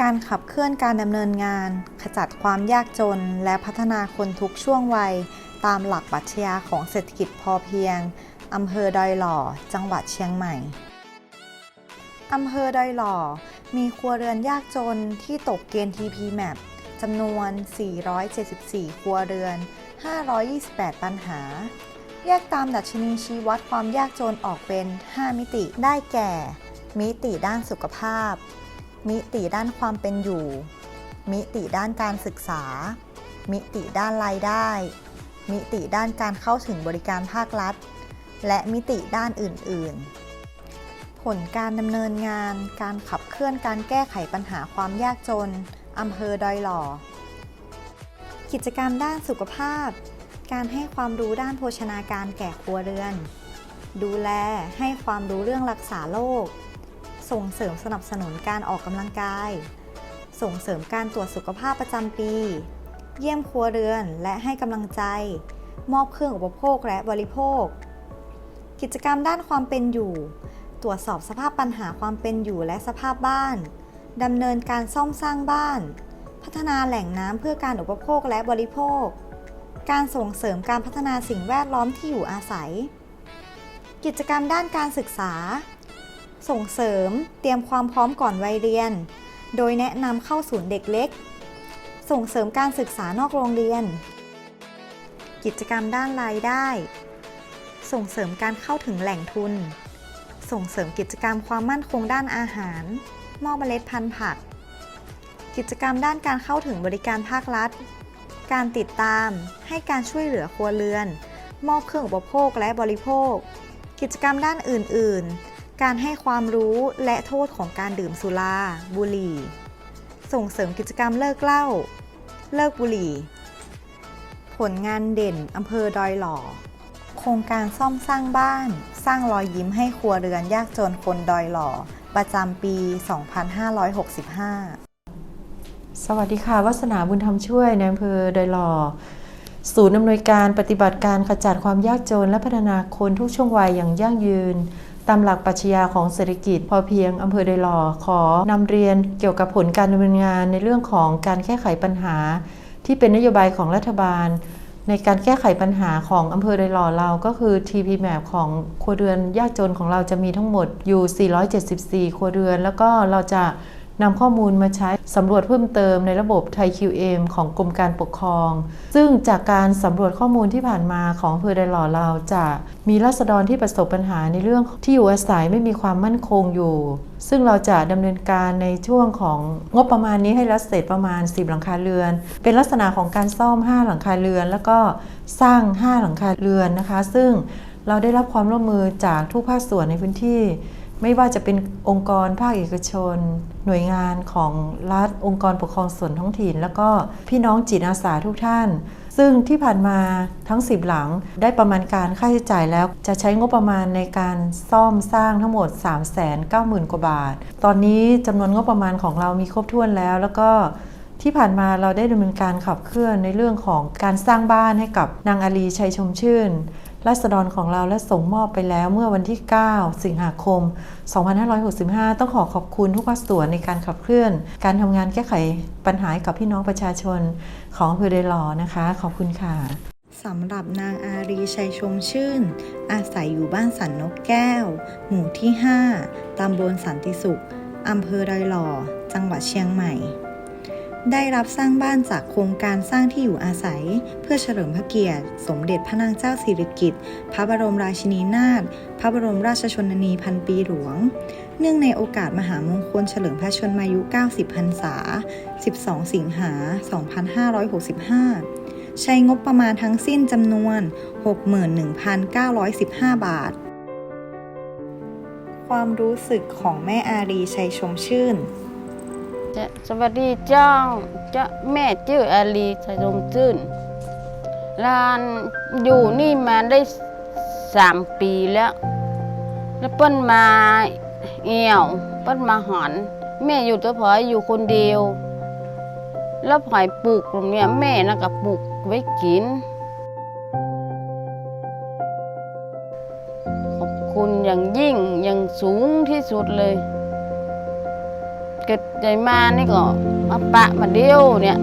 การขับเคลื่อนการดำเนินงาน ขจัดความยากจน และพัฒนาคนทุกช่วงวัย ตามหลักปรัชญาของเศรษฐกิจพอเพียงอำเภอดอยหล่อ จังหวัดเชียงใหม่อำเภอดอยหล่อ มีครัวเรือนยากจนที่ตกเกณฑ์ TP MAP จำนวน 474 ครัวเรือน 528 ปัญหา แยกตามดัชนีชี้วัดความยากจนออกเป็น 5 มิติ ได้แก่ มิติด้านสุขภาพ มิติด้านความเป็นอยู่ มิติด้านการศึกษา มิติด้านรายได้ มิติด้านการเข้าถึงบริการภาครัฐ และมิติด้านอื่น ๆ ผลการดำเนินงาน การขับเคลื่อนการแก้ไขปัญหาความยากจนอำเภอดอยหล่อ กิจกรรมด้านสุขภาพ การให้ความรู้ด้านโภชนาการแก่ครัวเรือน ดูแลให้ความรู้เรื่องรักษาโรค ส่งเสริมสนับสนุนการออกกำลังกาย ส่งเสริมการตรวจสุขภาพประจำปี เยี่ยมครัวเรือนและให้กำลังใจ มอบเครื่องอุปโภคและบริโภค กิจกรรมด้านความเป็นอยู่ ตรวจสอบสภาพปัญหาความเป็นอยู่และสภาพบ้านดำเนินการซ่อมสร้างบ้าน พัฒนาแหล่งน้ำเพื่อการอุปโภคและบริโภค การส่งเสริมการพัฒนาสิ่งแวดล้อมที่อยู่อาศัย กิจกรรมด้านการศึกษา ส่งเสริม เตรียมความพร้อมก่อนวัยเรียน โดยแนะนำเข้าศูนย์เด็กเล็ก ส่งเสริมการศึกษานอกโรงเรียน กิจกรรมด้านรายได้ ส่งเสริมการเข้าถึงแหล่งทุน ส่งเสริมกิจกรรมความมั่นคงด้านอาหาร มอบเมล็ดพันธุ์ผัก กิจกรรมด้านการเข้าถึงบริการภาครัฐ การติดตาม ให้การช่วยเหลือครัวเรือน มอบเครื่องอุปโภคและบริโภค กิจกรรมด้านอื่น ๆ การให้ความรู้และโทษของการดื่มสุรา บุหรี่ ส่งเสริมกิจกรรมเลิกเหล้า เลิกบุหรี่ ผลงานเด่นอำเภอดอยหล่อ โครงการซ่อมสร้างบ้าน สร้างรอยยิ้มให้ครัวเรือนยากจนคนดอยหล่อ ประจำปี 2565สวัสดีค่ะ วัสนาบุญธรรมช่วยในอำเภอดอยหล่อ ศูนย์อำนวยการปฏิบัติการขจัดความยากจนและพัฒนาคนทุกช่วงวัยอย่างยั่งยืน ตามหลักปรัชญาของเศรษฐกิจ พอเพียงอำเภอดล่อขอนำเรียนเกี่ยวกับผลการดำเนินงานในเรื่องของการแก้ไขปัญหา ที่เป็นนโยบายของรัฐบาล ในการแก้ไขปัญหาของอำเภอดล่อเราก็คือ TP Map ของครัวเรือนยากจนของเราจะมีทั้งหมดอยู่ 474 ครัวเรือน แล้วก็เราจะ นำข้อมูลมาใช้สำรวจเพิ่มเติมในระบบไทย QM ของกรมการปกครอง ซึ่งจากการสำรวจข้อมูลที่ผ่านมาของอำเภอไดหล่อเราจะมีราษฎรที่ประสบปัญหาในเรื่องที่อยู่อาศัยไม่มีความมั่นคงอยู่ ซึ่งเราจะดำเนินการในช่วงของงบประมาณนี้ให้แล้วเสร็จประมาณ 10 หลังคาเรือน เป็นลักษณะของการซ่อม 5 หลังคาเรือน แล้วก็สร้าง 5 หลังคาเรือนนะคะ ซึ่งเราได้รับความร่วมมือจากทุกภาคส่วนในพื้นที่ ไม่ว่าจะเป็นองค์กรภาคเอกชน หน่วยงานของรัฐองค์กรปกครองส่วนท้องถิ่น แล้วก็พี่น้องจิตอาสาทุกท่าน ซึ่งที่ผ่านมาทั้ง 10 หลังได้ประมาณการค่าใช้จ่ายแล้วจะใช้งบประมาณในการซ่อมสร้างทั้งหมด 390,000 กว่าบาท ตอนนี้จำนวนงบประมาณของเรามีครบถ้วนแล้ว แล้วก็ที่ผ่านมาเราได้ดำเนินการขับเคลื่อนในเรื่องของการสร้างบ้านให้กับนางอาลีชัยชมชื่น รัษฎรของเราและส่งมอบไปแล้วเมื่อวันที่ 9 สิงหาคม 2565 ต้องขอขอบคุณทุกภาคส่วนในการขับเคลื่อน การทำงานแก้ไขปัญหาให้กับพี่น้องประชาชนของอำเภอเดลอนะคะ ขอบคุณค่ะสำหรับนางอารีชัยชมชื่น อาศัยอยู่บ้านสันนกแก้ว หมู่ที่ 5 ตำบลสันติสุขอำเภอดอยหล่อ จังหวัดเชียงใหม่ ได้รับสร้างบ้านจากโครงการสร้างที่อยู่อาศัย เพื่อเฉลิมพระเกียรติ สมเด็จพระนางเจ้าสิริกิติ์พระบรมราชินีนาถพระบรมราชชนนีพันปีหลวง เนื่องในโอกาสมหามงคลเฉลิมพระชนมายุ 90 พรรษา 12 สิงหา 2565 ใช้งบประมาณทั้งสิ้นจำนวน 61,915 บาท ความรู้สึกของแม่อารีชัยชมชื่น จะสวัสดีเจ้าจะแม่ชื่ออาลีสยมจื่นลานอยู่นี่มาได้สามปีแล้ว แล้วเปิ้นมาเอี่ยว เปิ้นมาหอน แม่อยู่ตัวพอยอยู่คนเดียว แล้วพอยปลูกตรงเนี้ยแม่น่ะก็ปลูกไว้กิน ขอบคุณอย่างยิ่งอย่างสูงที่สุดเลย เกิดใจมานี่ก็มาปะมาเดียวเนี่ย